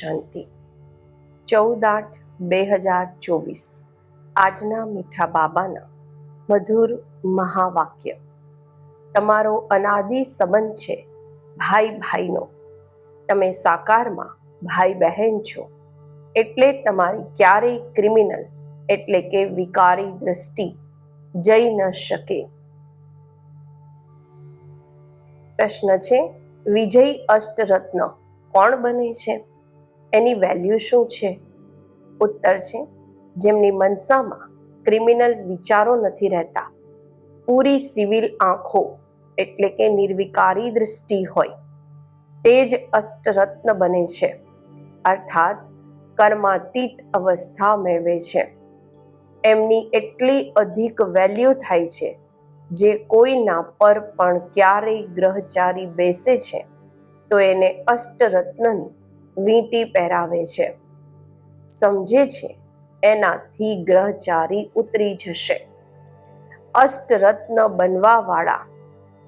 શાંતિ. ચૌદ આઠ બે હજાર ચોવીસ. આજના મીઠા બાબાના મધુર મહાવાક્ય. તમારો અનાદિ સંબંધ છે, ભાઈ ભાઈનો. તમે સાકારમાં ભાઈ બહેન છો. એટલે તમારી ક્યારેય ક્રિમિનલ, એટલે કે વિકારી દ્રષ્ટિ જઈ ન શકે. પ્રશ્ન છે, વિજય અષ્ટરત્ન કોણ બને છે? એની વેલ્યુ શું છે? ઉત્તર છે, જેમની મનસામાં ક્રિમિનલ વિચારો નથી રહેતા. પૂરી સિવિલ આંખો એટલે કે નિર્વિકારી દૃષ્ટિ હોય. તે જ અષ્ટરત્ન બને છે. અર્થાત, કર્માતીત અવસ્થા મેળવે છે. એમની એટલી અધિક વેલ્યુ થાય છે, જે કોઈના પર પણ ક્યારેય ગ્રહચારી બેસે છે, તો એને અષ્ટરત્નની વીંટી પહેરાવે છે. સમજે છે, એનાથી ગ્રહચારી ઉતરી જશે. અષ્ટરત્ન બનવાવાળા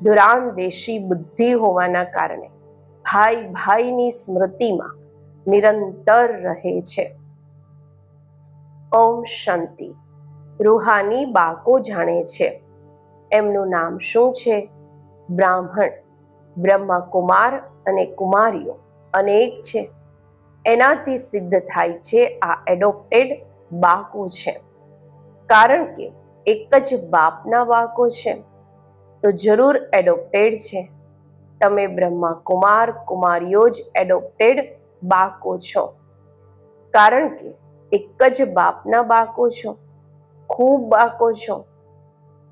ધુરાનદેશી બુદ્ધિ હોવાના કારણે ભાઈ ભાઈની સ્મૃતિમાં નિરંતર રહે છે. ઓમ શાંતિ. રૂહાની બાળકો જાણે છે. એમનું નામ શું છે? બ્રાહ્મણ. બ્રહ્મકુમાર અને કુમારીઓ અનેક છે. એનાથી સિદ્ધ થાય છે આ એડોપ્ટેડ બાળકો છે. કારણ કે એક જ બાપના બાળકો છે. તો જરૂર એડોપ્ટેડ છે. તમે બ્રહ્મા કુમાર કુમારીઓ જ એડોપ્ટેડ બાળકો છો. કારણ કે એક જ બાપના બાળકો છો. ખૂબ બાળકો છો.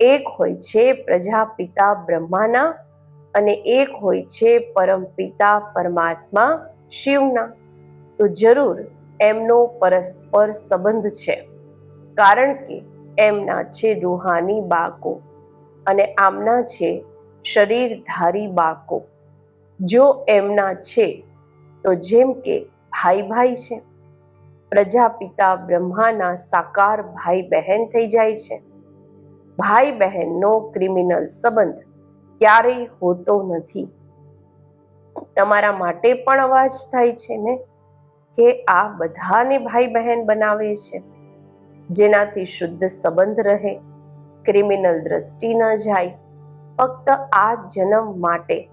એક હોય છે પ્રજાપિતા બ્રહ્માના અને એક હોય છે પરમપિતા પરમાત્મા શિવના. તો જરૂર એમનો પરસ્પર સંબંધ છે. કારણ કે એમના છે રૂહાની બાકો અને આમના છે શરીરધારી બાકો જો એમના છે તો જેમ કે ભાઈ ભાઈ છે, પ્રજાપિતા બ્રહ્માના સાકાર ભાઈ બહેન થઈ જાય છે. ભાઈ બહેનનો ક્રિમિનલ સંબંધ ક્યારેય હોતો નથી. તમારા માટે પણ અવાજ થાય છે ને? કે આ બધાને ભાઈ બહેન બનાવે છે. જેનાથી શુદ્ધ સંબંધ રહે, ક્રિમિનલ દ્રષ્ટિ ન જાય, ફક્ત આ જન્મ માટે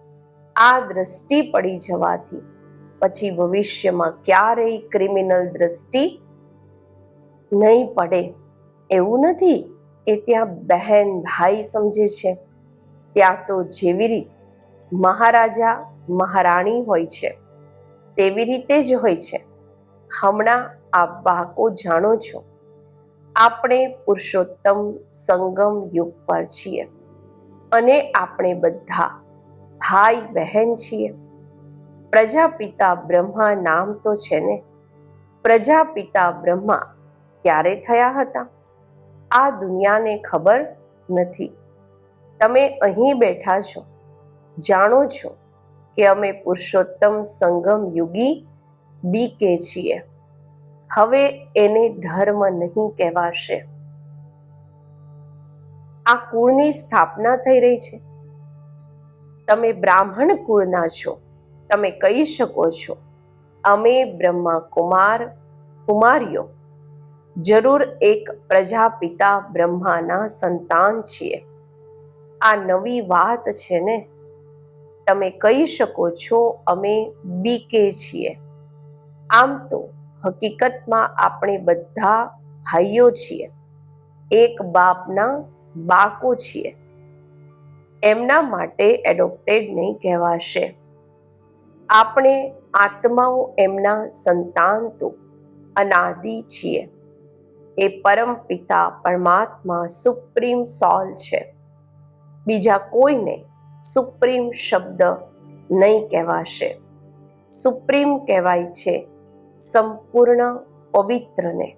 આ દ્રષ્ટિ પડી જવાથી પછી ભવિષ્યમાં ક્યારેય ક્રિમિનલ દ્રષ્ટિ નહીં પડે. એવું નથી કે ત્યાં બહેન ભાઈ સમજે છે. ત્યાં તો જેવી રીતે મહારાજા, મહારાણી હોય છે. તેવી રીતે જ હોય છે. હમણાં આ બાળકો જાણો છો. આપણે પુરુષોત્તમ સંગમ યુગ પર છીએ અને આપણે બધા ભાઈ બહેન છીએ. પ્રજાપિતા બ્રહ્મા નામ તો છે ને. પ્રજાપિતા બ્રહ્મા ક્યારે થયા હતા? આ દુનિયાને ખબર નથી. તમે અહીં બેઠા છો. જાણો છો કે અમે પુરુષોત્તમ સંગમ યુગી બીકે છીએ. હવે એને ધર્મ નહીં કહેવાશે. આ કુળની સ્થાપના થઈ રહી છે. તમે બ્રાહ્મણ કુળના છો. તમે કહી શકો છો, અમે બ્રહ્મા કુમાર કુમારીઓ. જરૂર એક પ્રજાપિતા બ્રહ્માના સંતાન છીએ. આ નવી વાત છે ને? તમે કહી શકો છો, અમે બીકે છીએ. આમ તો હકીકતમાં આપણે બધા ભાઈઓ છીએ. એક બાપના બાળકો છીએ. એમના માટે એડોપ્ટેડ નહીં કહેવાશે. આપણે આત્માઓ એમના સંતાન તો અનાદિ છીએ. એ પરમ પિતા પરમાત્મા સુપ્રીમ સોલ છે. બીજા કોઈને સુપ્રીમ શબ્દ નહીં કહેવાશે. સુપ્રીમ કહેવાય છે સંપૂર્ણ પવિત્રને.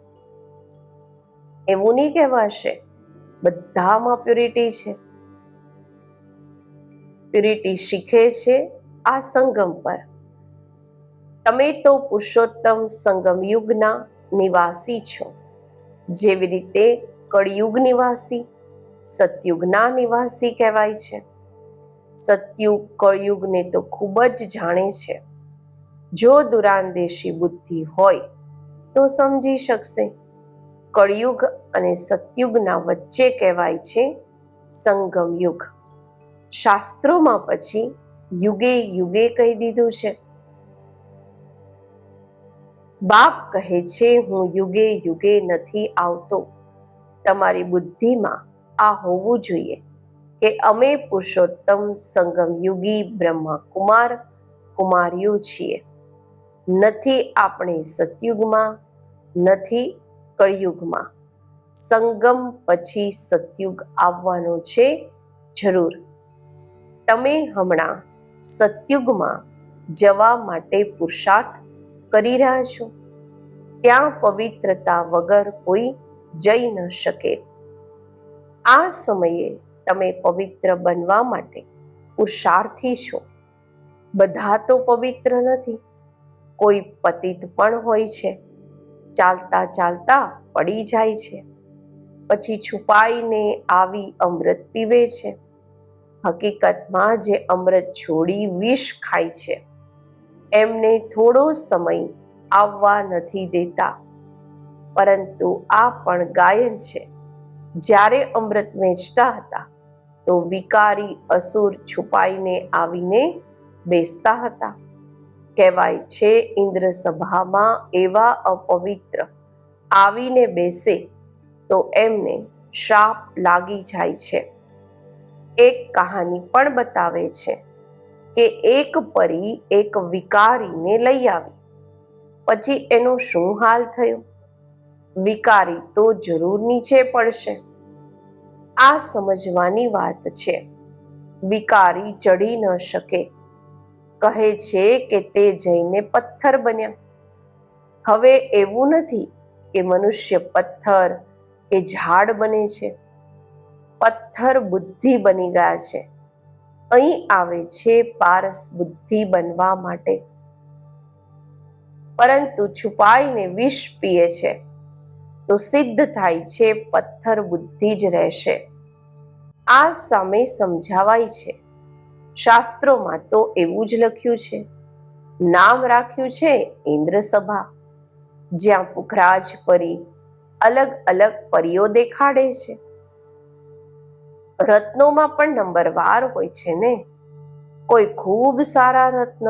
એવું નહીં કહેવાશે? બધામાં પ્યુરિટી છે. પ્યુરિટી શીખે છે આ સંગમ પર. તમે તો પુરુષોત્તમ સંગમ યુગના નિવાસી છો. જેવી રીતે કળિયુગ નિવાસી, સતયુગના નિવાસી કહેવાય છે. સતયુગ, કળયુગને તો ખૂબ જ જાણે છે. જો દુરાંદેશી બુદ્ધિ હોય, તો સમજી શકશે. કળિયુગ અને સતયુગના વચ્ચે કહેવાય છે સંગમ યુગ. શાસ્ત્રોમાં પછી યુગે યુગે કહી દીધું છે. બાપ કહે છે, હું યુગે યુગે નથી આવતો. તમારી બુદ્ધિમાં આ હોવું જોઈએ કે અમે પુરુષોત્તમ સંગમ યુગી બ્રહ્મા કુમાર કુમારીઓ છીએ. નથી આપણે સતયુગમાં, નથી કળિયુગમાં. સંગમ પછી સતયુગ આવવાનો છે, જરૂર. તમે હમણાં સતયુગમાં જવા માટે પુરુષાર્થ કરી રહ્યા છો. ત્યાં પવિત્રતા વગર કોઈ જઈ ન શકે. આ સમયે તમે પવિત્ર બનવા માટે પુરુષાર્થી છો. બધા તો પવિત્ર નથી. કોઈ પતિત પણ હોય છે. ચાલતા ચાલતા પડી જાય છે. પછી છુપાઈને આવી અમૃત પીવે છે. હકીકતમાં જે અમૃત છોડી વિષ ખાય છે, એમને થોડો સમય આવવા નથી દેતા. પરંતુ આ પણ ગાયન છે. જ્યારે અમૃત વેચતા હતા, તો વિકારી અસુર છુપાઈને આવીને બેસતા હતા. કહેવાય છે ઇન્દ્ર સભામાં એવા અપવિત્ર. આવીને બેસે તો એમને શ્રાપ લાગી જાય છે. એક કહાની પણ બતાવે છે કે એક પરી એક વિકારીને લઈ આવી. પછી એનો શું હાલ થયો? વિકારી તો જરૂર નીચે પડશે. આ સમજવાની વાત છે. વિકારી ચડી ન શકે. કહે છે કે તે જઈને પથ્થર બન્યા. હવે એવું નથી કે મનુષ્ય પથ્થર કે ઝાડ બને છે. પથ્થર બુદ્ધિ બની ગયા છે. અહીં આવે છે પારસ બુદ્ધિ બનવા માટે. પરંતુ છુપાઈને વિષ પીએ છે. તો સિદ્ધ થાય છે પથ્થર બુદ્ધિ જ રહેશે. આ સામે સમજાવાય છે. શાસ્ત્રોમાં તો એવું જ લખ્યું છે. નામ રાખ્યું છે ઇન્દ્રસભા, જ્યાં પુખરાજ પરી અલગ અલગ પરીઓ દેખાડે છે. રત્નોમાં પણ નંબરવાર હોય છે ને? કોઈ ખૂબ સારા રત્ન,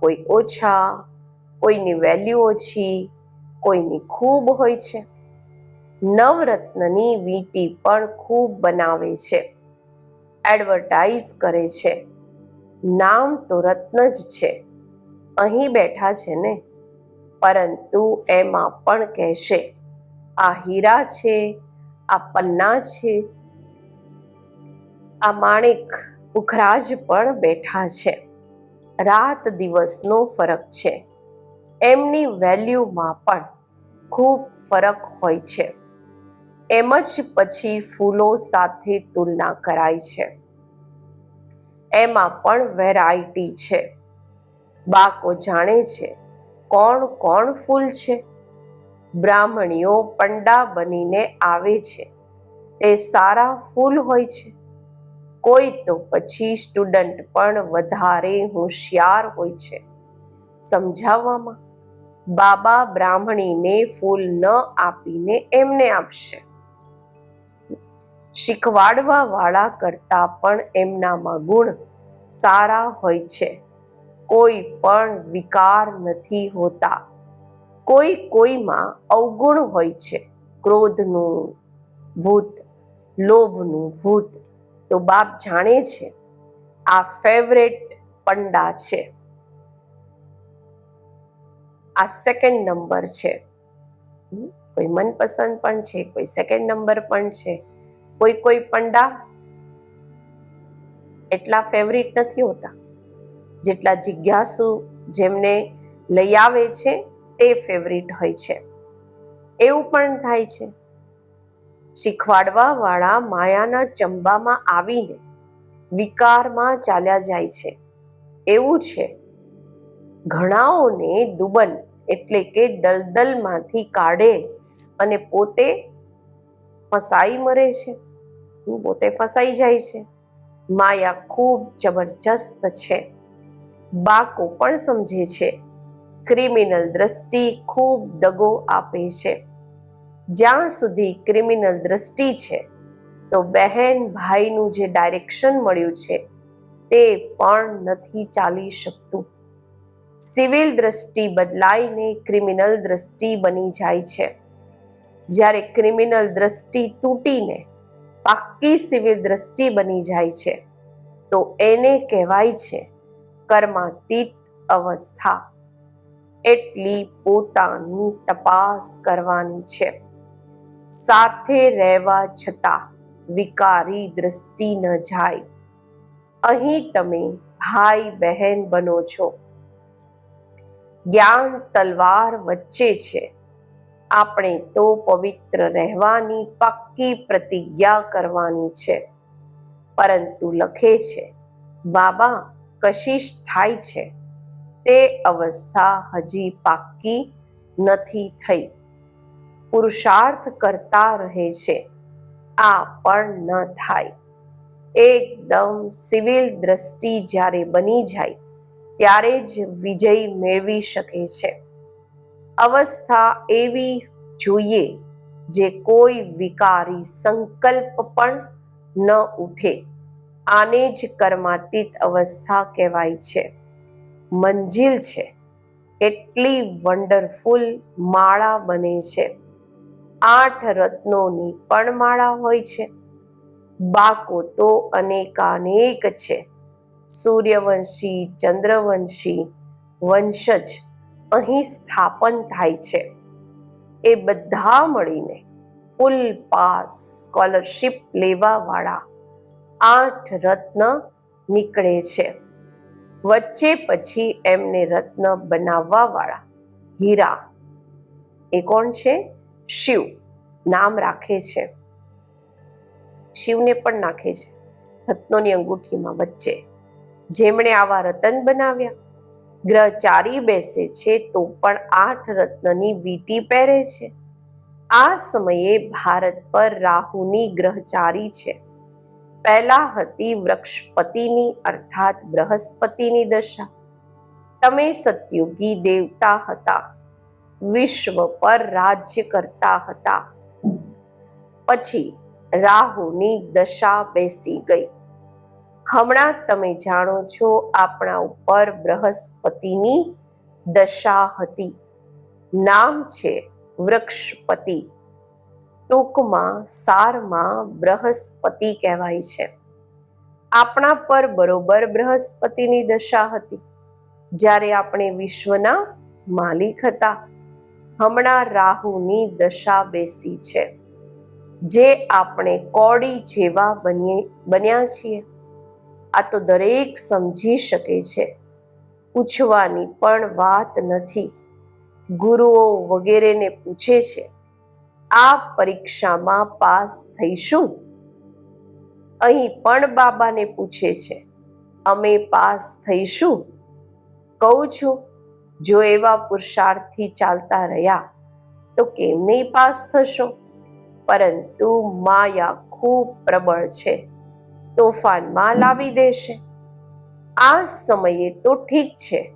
કોઈ ઓછા, કોઈની વેલ્યુ ઓછી, કોઈની ખૂબ હોય છે. નવરત્નની વીંટી પણ ખૂબ બનાવે છે. એડવર્ટાઇઝ કરે છે. નામ તો રત્ન જ છે. અહીં બેઠા છે ને? પરંતુ એમાં પણ કહેશે, આ હીરા છે, આ પન્ના છે, આ માણેક ઉખરાજ પણ બેઠા છે. રાત દિવસનો ફરક છે. એમની વેલ્યુમાં પણ ખૂબ ફરક હોય છે. એમ જ પછી ફૂલો સાથે તુલના કરાય છે. એમાં પણ વેરાયટી છે. બાકો જાણે છે કોણ કોણ ફૂલ છે. બ્રાહ્મણીઓ પંડા બનીને આવે છે. તે સારા ફૂલ હોય છે. કોઈ તો પછી સ્ટુડન્ટ પણ વધારે હોશિયાર હોય છે. સમજાવવામાં બાબા બ્રાહ્મણીને ફૂલ ન આપીને એમને આપશે. શીખવાડવા વાળા કરતા પણ એમનામાં ગુણ સારા હોય છે. કોઈ પણ વિકાર નથી હોતા. કોઈ કોઈમાં અવગુણ હોય છે. ક્રોધનું ભૂત, લોભનું ભૂત. તો બાપ જાણે છે, આ ફેવરેટ પંડા છે. આ સેકન્ડ નંબર છે. કોઈ મનપસંદ પણ છે, કોઈ સેકન્ડ નંબર પણ છે. કોઈ કોઈ પંડા એટલા ફેવરિટ નથી હોતા. જેટલા જિજ્ઞાસુ જેમને લઈ આવે છે તે ફેવરિટ હોય છે. એવું પણ થાય છે. શીખવાડવા વાળા માયાના ચંબામાં આવીને વિકારમાં ચાલ્યા જાય છે. એવું છે. ઘણાઓને દુબન એટલે કે દલદલમાંથી કાઢે અને પોતે ફસાઈ મરે છે. પોતે ફસાઈ જાય છે. માયા ખૂબ જબરજસ્ત છે. બાકો પણ સમજે છે. ક્રિમિનલ દ્રષ્ટિ ખૂબ દગો આપે છે. જ્યાં સુધી ક્રિમિનલ દ્રષ્ટિ છે, તો બહેન ભાઈનું જે ડાયરેક્શન મળ્યું છે, તે પણ નથી ચાલી શકતું. સિવિલ દ્રષ્ટિ બદલાઈને ક્રિમિનલ દ્રષ્ટિ બની જાય છે. જ્યારે ક્રિમિનલ દ્રષ્ટિ તૂટીને પાક્કી સિવિલ દ્રષ્ટિ બની જાય છે. તો એને કહેવાય છે કર્માતીત અવસ્થા. એટલી પોતાની તપાસ કરવાની છે. સાથે રહેવા છતાં વિકારી દ્રષ્ટિ ન જાય. અહીં તમે ભાઈ બહેન બનો છો. જ્ઞાન તલવાર વચ્ચે છે. આપણે તો પવિત્ર રહેવાની પાક્કી પ્રતિજ્ઞા કરવાની છે. પરંતુ લખે છે, બાબા, કશિશ થાય છે. તે અવસ્થા હજી પાક્કી નથી થઈ. પુરુષાર્થ કરતા રહે છે. આ પણ ન થાય. એકદમ સિવિલ દ્રષ્ટિ જ્યારે બની જાય, ત્યારે જ વિજય મેળવી શકે છે. અવસ્થા એવી જોઈએ જે કોઈ વિકારી સંકલ્પ પણ ન ઉઠે. આને જ કર્માતીત અવસ્થા કહેવાય છે. મંજિલ છે. કેટલી વન્ડરફુલ માળા બને છે. આઠ રત્નોની પણ માળા હોય છે. બાકો તો અનેકાનેક છે. સૂર્યવંશી, ચંદ્રવંશી, વંશજ અહીં સ્થાપન થાય છે. એ બધા મળીને ફૂલ પાસ સ્કોલરશિપ લેવાવાળા આઠ રત્ન નીકળે છે. વચ્ચે પછી એમને રત્ન બનાવવાવાળા હીરા. એ કોણ છે? શિવ. નામ રાખે છે. શિવને પણ નાખે છે. રત્નોની અંગૂઠીમાં વચ્ચે. જેમણે આવા રતન બનાવ્યા. ગ્રહ ચારી બેસે છે તો પણ આઠ રત્નની વીટી પહેરે છે. આ સમયે ભારત પર રાહુની ગ્રહચારી છે. પહેલા હતી વૃક્ષપતિની અર્થાત બૃહસ્પતિની દશા. તમે સતયુગી દેવતા હતા. વિશ્વ પર રાજ્ય કરતા હતા. પછી રાહુની દશા બેસી ગઈ. હમણાં તમે જાણો છો આપણા ઉપર બૃહસ્પતિની દશા હતી. નામ છે વૃક્ષપતિ. ટૂંકમાં સારમાં બૃહસ્પતિ કહેવાય છે. આપણા પર બરોબર બૃહસ્પતિની દશા હતી. જ્યારે આપણે વિશ્વના માલિક હતા. હમણાં રાહુની દશા બેસી છે. જે આપણે કોડી જેવા બનીએ બન્યા છીએ. આ તો દરેક સમજી શકે છે. પૂછવાની પણ વાત નથી. ગુરુઓ વગેરેને પૂછે છે, આ પરીક્ષામાં પાસ થઈશું? અહીં પણ બાબાને પૂછે છે, અમે પાસ થઈશું? કહું છું, જો એવા પુરુષાર્થથી ચાલતા રહ્યા, તો કેમ નહીં પાસ થશો? પરંતુ માયા ખૂબ પ્રબળ છે. તોફાનમાં લાવી દેશે. આ સમયે તો ઠીક છે.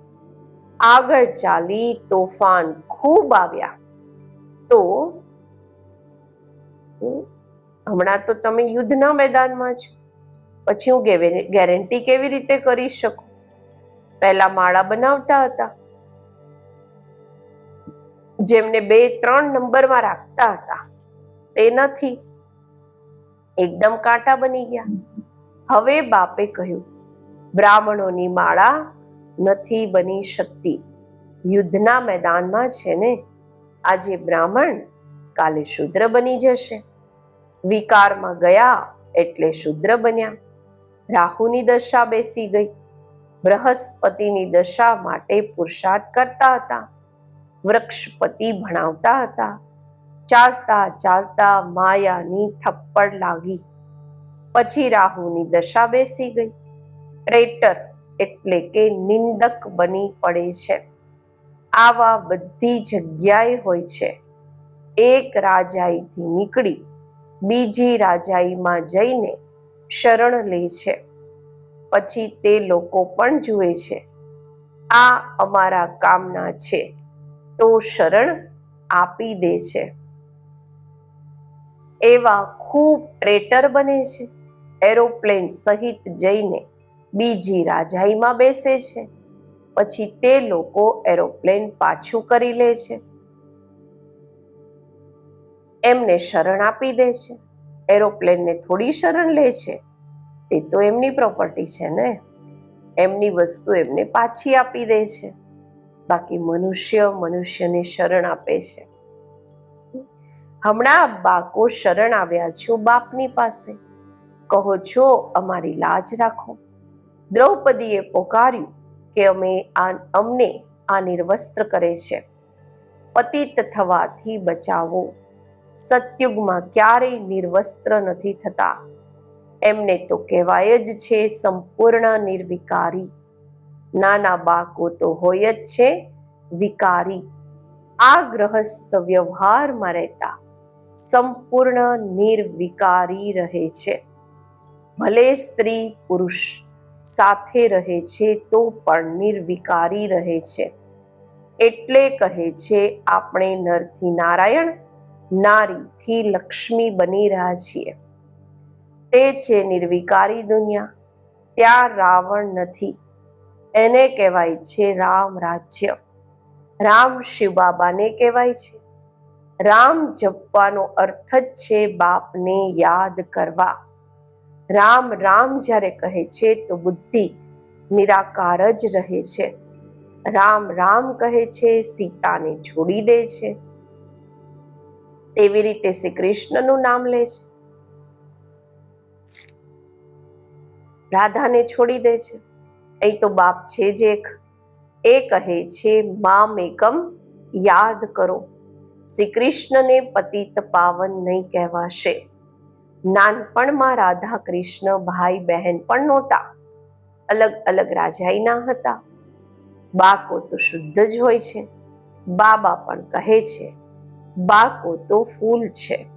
આગળ ચાલી તોફાન ખૂબ આવ્યા. તો હમણાં તો તમે યુદ્ધના મેદાનમાં છો. પછી હું ગેરંટી કેવી રીતે કરી શકું? પહેલા માળા બનાવતા હતા. જેમને બે, ત્રણ નંબરમાં રાખતા હતા. તે નથી એકદમ કાંટા બની ગયા. હવે બાપે કહ્યું, બ્રાહ્મણોની માળા નથી બની શકતી. યુદ્ધના મેદાનમાં છે ને, આજે બ્રાહ્મણ કાલે શુદ્ર બની જશે. વિકારમાં ગયા એટલે શુદ્ર બન્યા. રાહુની દશા બેસી ગઈ. બૃહસ્પતિની દશા માટે પુરુષાર્થ કરતા હતા. વૃક્ષપતિ ભણાવતા હતા. ચાલતા ચાલતા માયાની થપ્પડ લાગી. પછી રાહુની દશા બેસી ગઈ. ટ્રેટર એટલે કે નિંદક બની પડે છે. આવા બધી જગ્યાએ હોય છે. એક રાજાઈથી નીકળી બીજી રાજાઈમાં જઈને શરણ લે છે. પછી તે લોકો પણ જુએ છે. આ અમારા કામના છે. તો શરણ આપી દે છે. એવા ખૂબ ટ્રેટર બને છે. એરોપ્લેન સહિત જઈને બીજી રાજાઈમાં બેસે છે. પછી તે લોકો એરોપ્લેન પાછું કરી લે છે. એમને શરણ આપી દે છે. એરોપ્લેનને થોડી શરણ લે છે. તે તો એમની પ્રોપર્ટી છે ને. એમની વસ્તુ એમને પાછી આપી દે છે. બાકી મનુષ્ય મનુષ્યને શરણ આપે છે. હમણાં બાકો શરણ આવ્યા છો બાપની પાસે. કહો છો, અમારી લાજ રાખો. દ્રૌપદીએ પોકાર્યું કે અમે આ, અમને આ નિર્વસ્ત્ર કરે છે. પતિત થવાથી બચાવો. સત્યુગમાં ક્યારેય નિર્વસ્ત્ર નથી થતા. એમને તો કહેવાય જ છે, સંપૂર્ણ નિર્વિકારી. નાના બાળકો તો હોય જ છે, વિકારી. આ ગ્રહસ્થ વ્યવહારમાં રહેતા સંપૂર્ણ નિર્વિકારી રહે છે. ભલે સ્ત્રી પુરુષ સાથે રહે છે, તો પણ નિર્વિકારી રહે છે. એટલે કહે છે, આપણે નરથી નારાયણ, નારીથી લક્ષ્મી બની રહ્યા છીએ. તે છે નિર્વિકારી દુનિયા. ત્યાં રાવણ નથી. એને કહેવાય છે રામ રાજ્ય. રામ શિવ બાબાને કહેવાય છે. રામ જપવાનો અર્થ જ છે બાપને યાદ કરવા. રામ રામ જ્યારે કહે છે તો બુદ્ધિ નિરાકાર જ રહે છે. રામ રામ કહે છે, સીતાને છોડી દે છે. તેવી રીતે શ્રી કૃષ્ણનું નામ લે છે. રાધાને છોડી દે છે. એ તો બાપ છે જ એક. એ કહે છે, મામ એકમ યાદ કરો. શ્રી કૃષ્ણને પતિત પાવન નહીં કહેવાશે. નાનપણમાં રાધા કૃષ્ણ ભાઈ બહેન પણ નહોતા. અલગ અલગ રાજાઈના હતા. બાકો તો શુદ્ધ જ હોય છે. બાબા પણ કહે છે બાકો તો ફૂલ છે.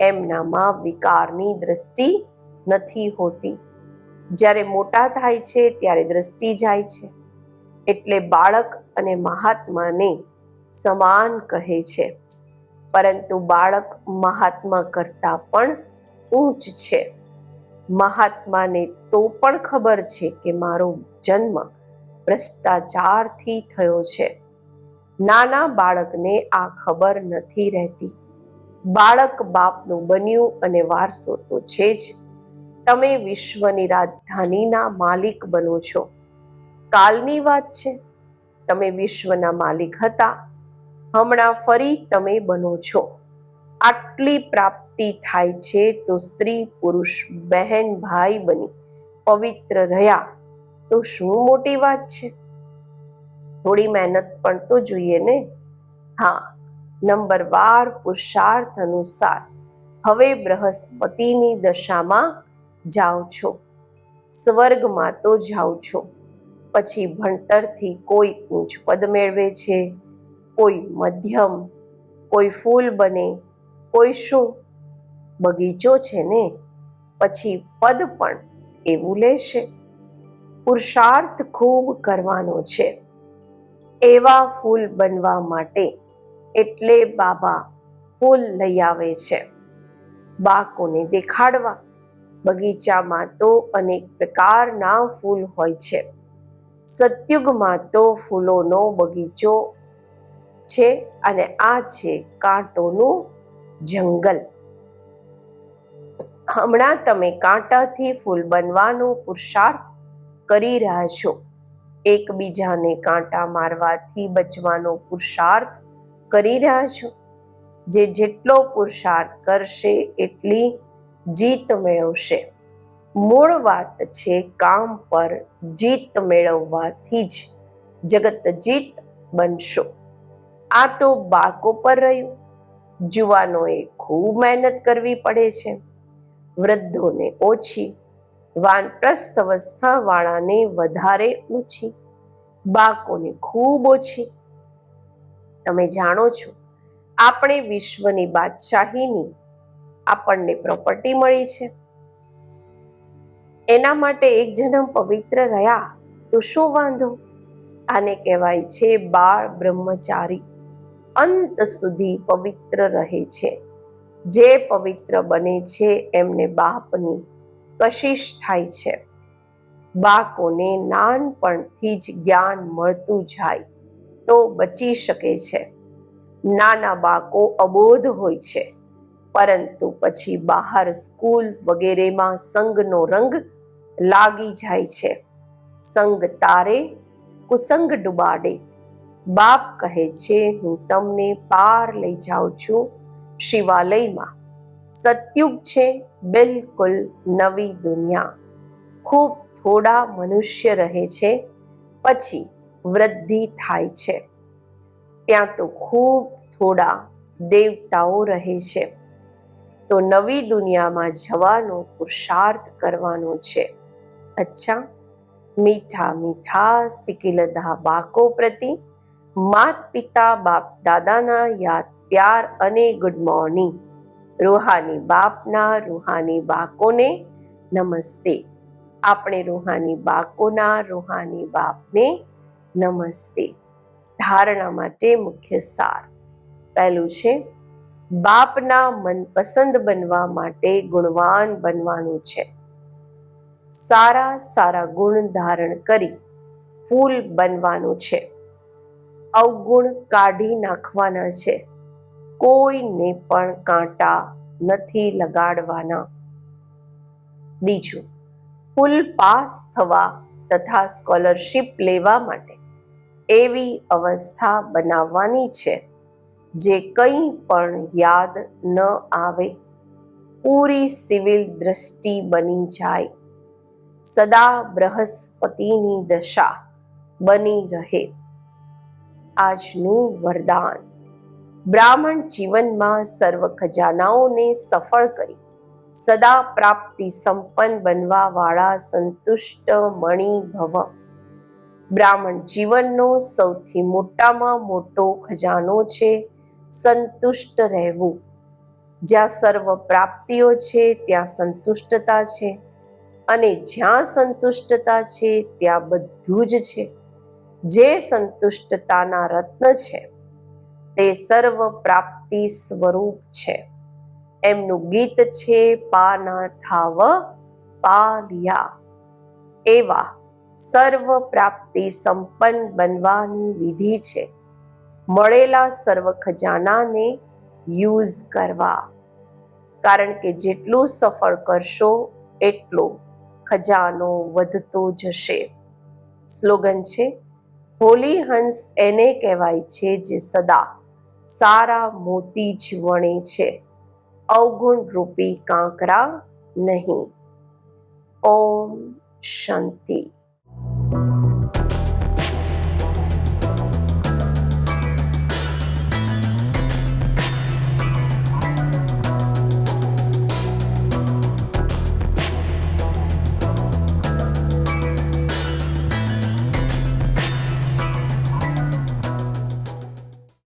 એમનામાં વિકારની દ્રષ્ટિ નથી હોતી. જ્યારે મોટા થાય છે, ત્યારે દ્રષ્ટિ જાય છે. એટલે બાળક અને મહાત્માને સમાન કહે છે. પરંતુ બાળક મહાત્મા કરતા પણ ઊંચ છે. મહાત્માને તો પણ ખબર છે કે મારો જન્મ ભ્રષ્ટાચારથી થયો છે. નાના બાળકને આ ખબર નથી રહેતી. બાળક બાપનું બન્યું અને વારસો તો છે જ. તમે વિશ્વની રાજધાનીના માલિક બનો છો. કાલની વાત છે. તમે વિશ્વના માલિક હતા. હમણાં ફરી તમે બનો છો. આટલી પ્રાપ્તિ થાય છે તો સ્ત્રી, પુરુષ, બહેન, ભાઈ બની, પવિત્ર રહ્યા. તો શું મોટી વાત છે? થોડી મહેનત પણ તો જોઈએ ને? હા, નંબર વાર પુરુષાર્થ અનુસાર હવે બૃહસ્પતિની દશામાં જાઓ છો. સ્વર્ગમાં તો જાઓ છો. પછી ભણતરથી કોઈ ઊંચ પદ મેળવે છે, કોઈ મધ્યમ, કોઈ ફૂલ બને, કોઈ શું? બગીચો છે ને, પછી પદ પણ એવું લેશે. પુરુષાર્થ ખૂબ કરવાનો છે. એવા ફૂલ બનવા માટે એટલે બાબા ફૂલ લઈ આવે છે. બાળકોને દેખાડવા. બગીચામાં તો અનેક પ્રકારના ફૂલ હોય છે. સત્યુગમાં તો ફૂલોનો બગીચો છે અને આ છે કાંટોનું જંગલ. હમણાં તમે કાંટાથી ફૂલ બનવાનો પુરુષાર્થ કરી રહ્યા છો. એકબીજાને કાંટા મારવાથી બચવાનો પુરુષાર્થ કરી રહ્યા છો. જે જેટલો પુરુષાર્થ કરશે એટલી જીત મેળવશે. મૂળ વાત છે કામ પર જીત મેળવવાથી જ જગત જીત બનશો. આ તો બાળકો પર રહ્યું. જુવાનોએ ખૂબ મહેનત કરવી પડે છે. વૃદ્ધોને ઓછી, વાનપ્રસ્થ અવસ્થા વાળાને વધારે ઊંચી, બાળકોને ખૂબ ઓછી. તમે જાણો છો, આપણે વિશ્વની બાદશાહીની આપણને પ્રોપર્ટી મળી છે. એના માટે એક જન્મ પવિત્ર રહ્યા, તો શું વાંધો? આને કહેવાય છે બાળ બ્રહ્મચારી. અંત સુધી પવિત્ર રહે છે. જે પવિત્ર બને છે એમને બાપની કશિશ થાય છે. બાળકોને નાનપણથી જ જ્ઞાન મળતું જાય તો બચી શકે છે. નાના બાળકો અબોધ હોય છે, પરંતુ પછી બહાર સ્કૂલ વગેરેમાં સંગનો રંગ લાગી જાય છે. સંગ તારે કુસંગ ડુબાડે. બાપ કહે છે, હું તમને પાર લઈ જાઉં છું શિવાલયમાં. સત્યુગ છે બિલકુલ નવી દુનિયા. ખૂબ થોડા મનુષ્ય રહે છે, પછી વૃદ્ધિ થાય છે. ત્યાં તો ખૂબ થોડા દેવતાઓ રહે છે. તો નવી દુનિયામાં જવાનો પુરુષાર્થ કરવાનો છે. અચ્છા, મીઠા મીઠા સિકિલદા બાકો પ્રતિ માત પિતા બાપ દાદાના યાદ પ્યાર અને ગુડ મોર્નિંગ રૂહાની બાપના રૂહાની બાકોને નમસ્તે. આપણે રૂહાની બાકોના રૂહાની બાપને નમસ્તે. ધારણા માટે મુખ્ય સાર. પહેલું છે, બાપના મનપસંદ બનવા માટે ગુણવાન બનવાનું છે. સારા સારા ગુણ ધારણ કરી ફૂલ બનવાનું છે. અવગુણ કાઢી નાખવાના છે. કોઈને પણ કાંટા નથી લગાડવાના. બીજું, ફૂલ પાસ થવા તથા સ્કોલરશિપ લેવા માટે એવી અવસ્થા બનાવવાની છે જે કંઈ પણ યાદ ન આવે. પૂરી સિવિલ દ્રષ્ટિ બની જાય. સદા બૃહસ્પતિની દશા બની રહે. આજનું વરદાન. બ્રાહ્મણ જીવનમાં સર્વ ખજાનાઓને સફળ કરી, સદા પ્રાપ્તિ સંપન્ન બનવા વાળા સંતુષ્ટ મણિ ભવ. બ્રાહ્મણ જીવનનો સૌથી મોટામાં મોટો ખજાનો છે સંતુષ્ટ રહેવું. જ્યાં સર્વ પ્રાપ્તિઓ છે, ત્યાં સંતુષ્ટતા છે. અને જ્યાં સંતુષ્ટતા છે, ત્યાં બધું જ છે. જે સંતુષ્ટતાના રત્ન છે તે સર્વ પ્રાપ્તિ સ્વરૂપ છે. એમનું ગીત છે, પાના થાવ, પાલિયા. એવા સર્વ પ્રાપ્તિ સંપન્ન બનવાની વિધિ છે. મળેલા સર્વ ખજાનાને યુઝ કરવા. કારણ કે જેટલું સફળ કરશો, એટલો ખજાનો વધતો જશે. સ્લોગન છે, હોલી હંસ એને કહેવાય છે જે સદા સારા મોતી જ વણે છે. અવગુણ રૂપી કાંકરા નહીં. ઓમ શાંતિ.